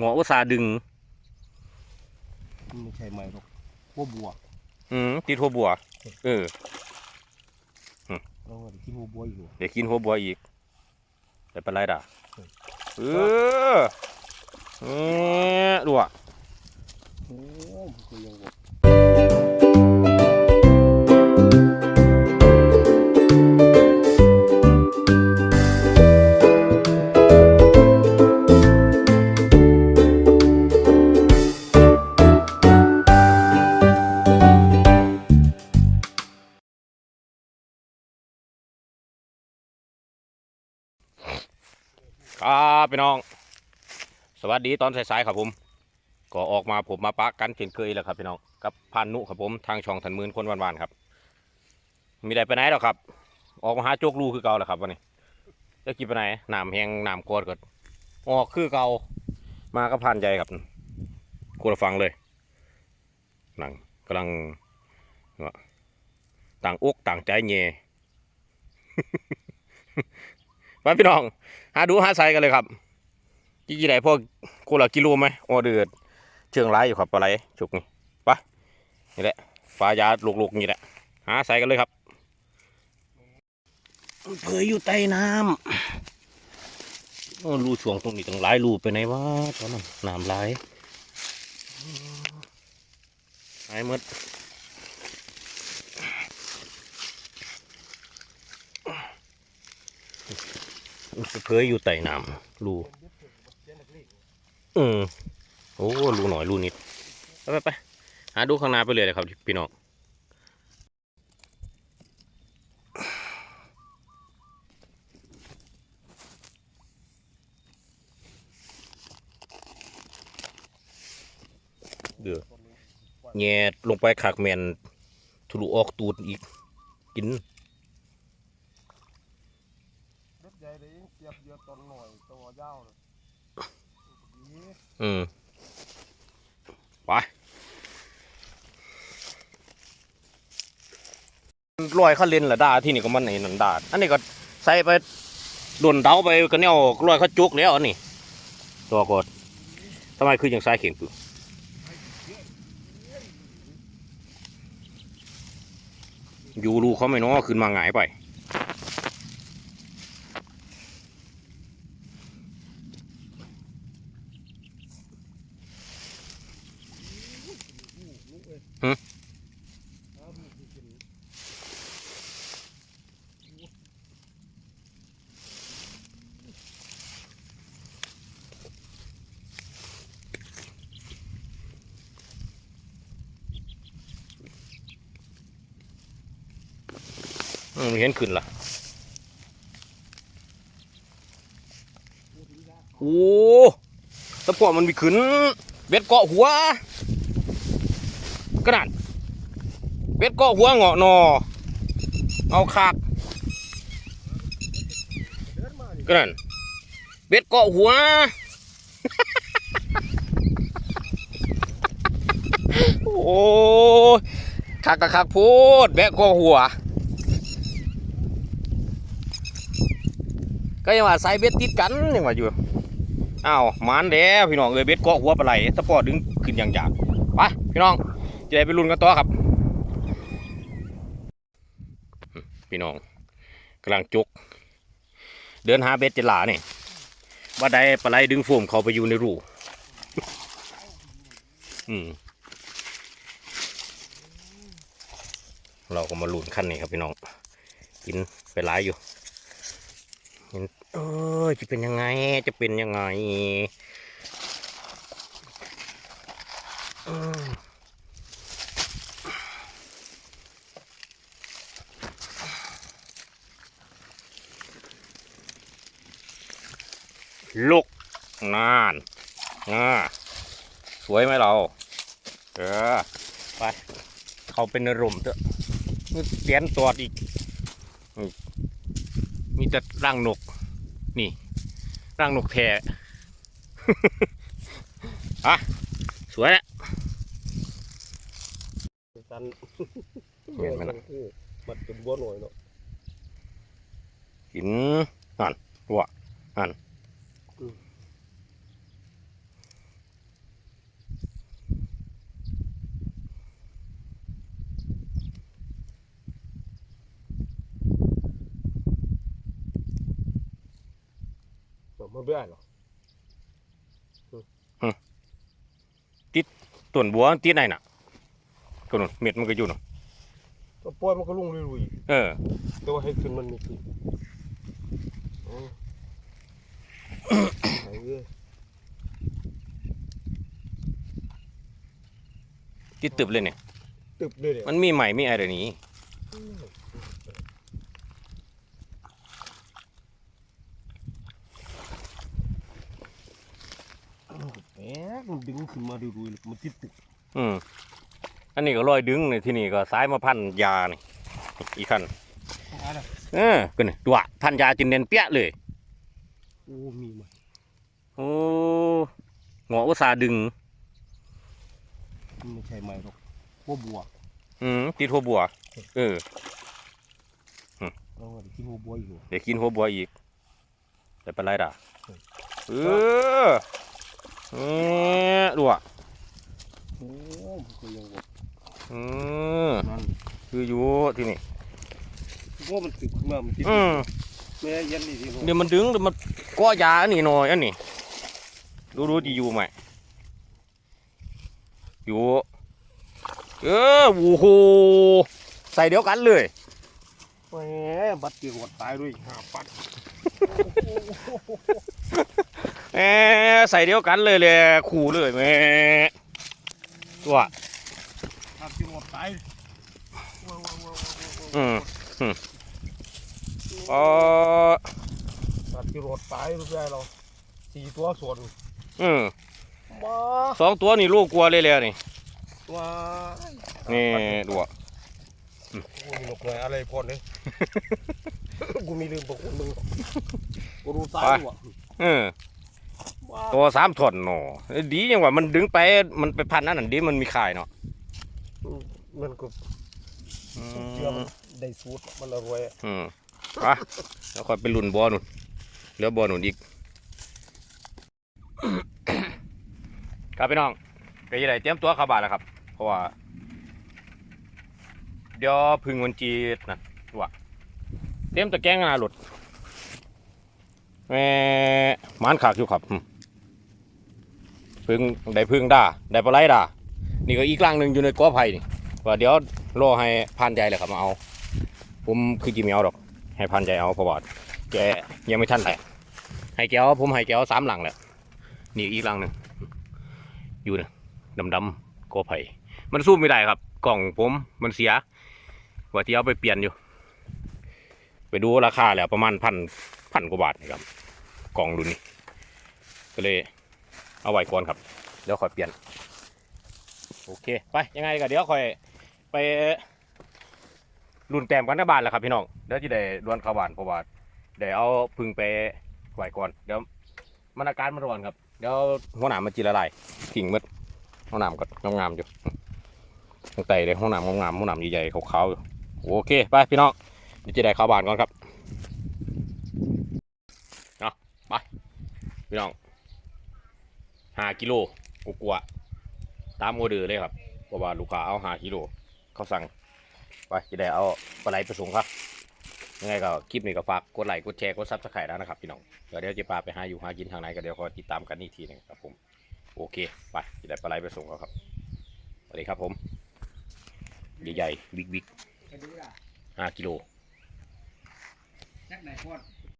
งออุตสาห์ดึง ไม่ใช่ไม้หรอกพวกบัวอืมติดหัวบัว เออ เราก็ได้กินหัวบัวอยู่เดี๋ยวกินหัวบัวอีกแต่เป็นไรด่ะเออเออดูอะโอ้มันก็ยังบอก ครับพี่น้อง สวัสดีตอนสายๆครับผม ก็ออกมาผมมาปะกันเช่นเคยแล้วครับพี่น้องกับพันนุครับผมทางช่องถันหมื่นคนวันๆครับ มีได้ไปไหนหรอครับ ออกมาหาโจกลูคือเก่าแหละครับวันนี้จะกินไปไหนน้ำแห้งน้ำกอดก็ออกคือเก่ามาก็พันใจครับกูจะฟังเลยหนังกำลังต่างอกต่างใจเย่ ไปพี่น้อง หาดูหาใส่กันเลยครับกี่ไหนพวกกูละกิโลไหมออเดือดเชิงร้ายอยู่ครับปลาไหลฉุกนี่ไปนี่แหละปลายาลูกๆนี่แหละหาใส่กันเลยครับเผยอยู่ใต้น้ำโอ้รูช่วงตรงนี้ตั้งหลายรูไปไหนวะตอนนั้นน้ำไหลายหายหมด เผยอยู่ใต้น้ำรูอืมโอ้รูหน่อยรูนิด ไปไปไปหาดูข้างหน้าไปเลยเลยครับ พี่น้องเดือแง่ลงไปขากแมนทะลุออกตูดอีก กิน เล็ดใหญ่เสียบเยอะตอนหน่อยตัวยาวเลยอืมไปลอยเข้าเล่นละดาที่นี่ก็มันไอ้นันดาอันนี้ก็ใส่ไปโดนเดาไปก็เนี่ยลอยเข้าจุกแล้วอันนี้ตัวกดทำไมคือยังสายเข็งปือยู่รูเขาไม่น้อขึ้นมาหงายไป มเห็นขึ้นละโอ้ตะปอมันมีขึ้นเบ็ดเกาะหัวกระดานเบ็ดเกาะหัวเงาะนอเอาคากเดินมาดิกระดานเบ็ดเกาะหัวโอ้ยคักกะคักพูดแบะเกาะหัว ก็ยังว่าใส่เบ็ดติดกันยังว่าอยู่อ้าวมานแล้วพี่น้องเอ้ยเบ็ดเกาะหัวปลาไหลตะปอดึงขึ้นอย่างยากไปพี่น้องจะได้ไปลุ้นกันต่อครับ พี่น้องกำลังจุก เดินหาเบ็ดเจดหลาเนี่ยว่าได้ปลาไหลดึงโฟมเขาไปอยู่ในรูอืมเราก็มาลุ้นขั้นนี้ครับพี่น้องกินไปหลายอยู่ เห็นเออจะเป็นยังไง จะเป็นยังไงลูกนานอ่าสวยไหมเรา เออ ไป เขาเป็นอารมณ์เถอะเปลี่ยนตัวอีก มีแต่ร่างนก นี่ ร่างนกแท้อะสวยแล้วตันเห็นไหมล่ะโอ้มันเป็นบัวหน่อยเนาะกินนั่นวัวนั่น มันไม่ได้หรอกต้นบัวตีไหนน่ะก็นู่นเม็ดมันก็อยู่นาะก็ปล่อยมันก็ลุ่งลุยเออๆแต่ว่าให้ขึ้นมันมีขึ้นอ๋อไอ้เอ้ยติดตึบเลยเนี่ยตึบเลยเนี่ยมันมีใหม่มีอะไรนี้ แห มมันดึงขึ้นมาดุยๆเลยมันติดตึกอืมอันนี้ก็รอยดึงในที่นี่ก็ซ้ายมาพันยานี่อีกขั้นอะไรเออก็นี่ดูอะพันยาจนเน้นเปี้ยเลยโอ้มีไหมโอ้หงออุตสาห์ดึงมันไม่ใช่ไหมหรอกบัวบัวอืมติดหัวบัวเออเราได้กินบัวบัวอยู่เดี๋ยวกินหัวบัวอีกแต่เป็นไรด่ะเออ เออเออดูอะโอ้มันก็ยังบอกอืมนั่นคืออยู่ที่นี่ว่ามันตึกขึ้นมามันติดอืมแม่ยันนี่ที่เดี๋ยวมันดึงเดี๋ยวมันก้อยาอันนี้หน่อยอันนี้ดูดูดีอยู่ไหมอยู่เออโอ้โหใส่เดียวกันเลยแหมบัดเกี่ยวกับตายด้วยหาปัด แหมใส่เดียวกันเลยเลยขู่เลยแหม่ตัวหาเกี่ยวกับตายว้าวว้าวว้าวว้าวอืมอืมอ๋อหาเกี่ยวกับตายรู้ได้เราสี่ตัวส่วนอืมมาสองตัวนี่ลูกกลัวเลยเลยนี่ว้านี่ดูอะกูมีนกเลยอะไรพอเนี่ยกูมีลืมบอกคุณมึงกูดูซ้ายดูอะเออว้า ตัวสามถอนหนอดียังว่ามันดึงไปมันไปพันนั่นนั่นดีมันมีขายเนาะมันก็อืเชื่อมมันได้สูตรมันอร่อยอืมไปแล้วค่อยไปลุ่นบอนุ่นเหลือบอนุ่นอีกครับพี่น้องก็ยังไงเตรียมตัวเข้าบ้านแล้วครับ เพราะว่า เดี๋ยวพึ่งวันจีนนะว่าเตรียมตะแกรงหนาหลุดแหม่หมันขากอยู่ครับอืม พึ่งได้พึ่งด่าได้ปลาไหลด่านี่ก็อีกล่างหนึ่งอยู่ในกอไผ่นี่ว่าเดี๋ยวรอให้พานใจเลยครับมาเอา ผมคือจีไม่เอาดอก ให้พันใจเอาเพราะว่าแกยังไม่ทันแหละให้แกเอาผมให้แกเอาสามหลังแหละนี่อีกหลังหนึ่งอยู่นะดำดำๆกอไผ่มันสู้ไม่ได้ครับ กล่องผมมันเสีย ว่าที่เอาไปเปลี่ยนอยู่ ไปดูราคาแล้วประมาณพันพันกว่าบาทนะครับกล่องรุ่นนี้ก็เลย เอาไว้ก่อนครับเดี๋ยวค่อยเปลี่ยนโอเคไปยังไงก็เดี๋ยวค่อยไปรุ่นแต้มกันในบ้านแล้วครับพี่น้องเดี๋ยวจะได้ดวนเข้าบ้านเพราะว่าได้เอาพึ่งไปไหวก่อนเดี๋ยวมันอาการมันร้อนครับเดี๋ยวหัวหนามมันจีละลายทิ้งหมดหัวหนามก็งามๆอยู่ตั้งแต่เลยหัวหนามงามๆหัวหนามใหญ่ๆขาวๆอยู่โอเคไปพี่น้องเดี๋ยวจะได้เข้าบ้านก่อนครับเนาะไปพี่น้อง ห้ากิโลกกว่าๆตามออเดอร์เลยครับเพราะว่าลูกค้าเอาห้ากิโลเขาสั่งไปจะได้เอาปลาไหลไปส่งครับยังไงก็คลิปนี้ก็ฝากกดไลค์กดแชร์กดซับสไครต์แล้วนะครับพี่น้องเดี๋ยวเดี๋ยวจะพาไปหาอยู่หากินทางไหนก็เดี๋ยวคอยติดตามกันอีกทีนึงครับผมโอเคไปจะได้ปลาไหลไปส่งแล้วครับสวัสดีครับผมใหญ่ๆบิ๊กบิ๊กไปดูล่ะห้ากิโลจักไหนพอด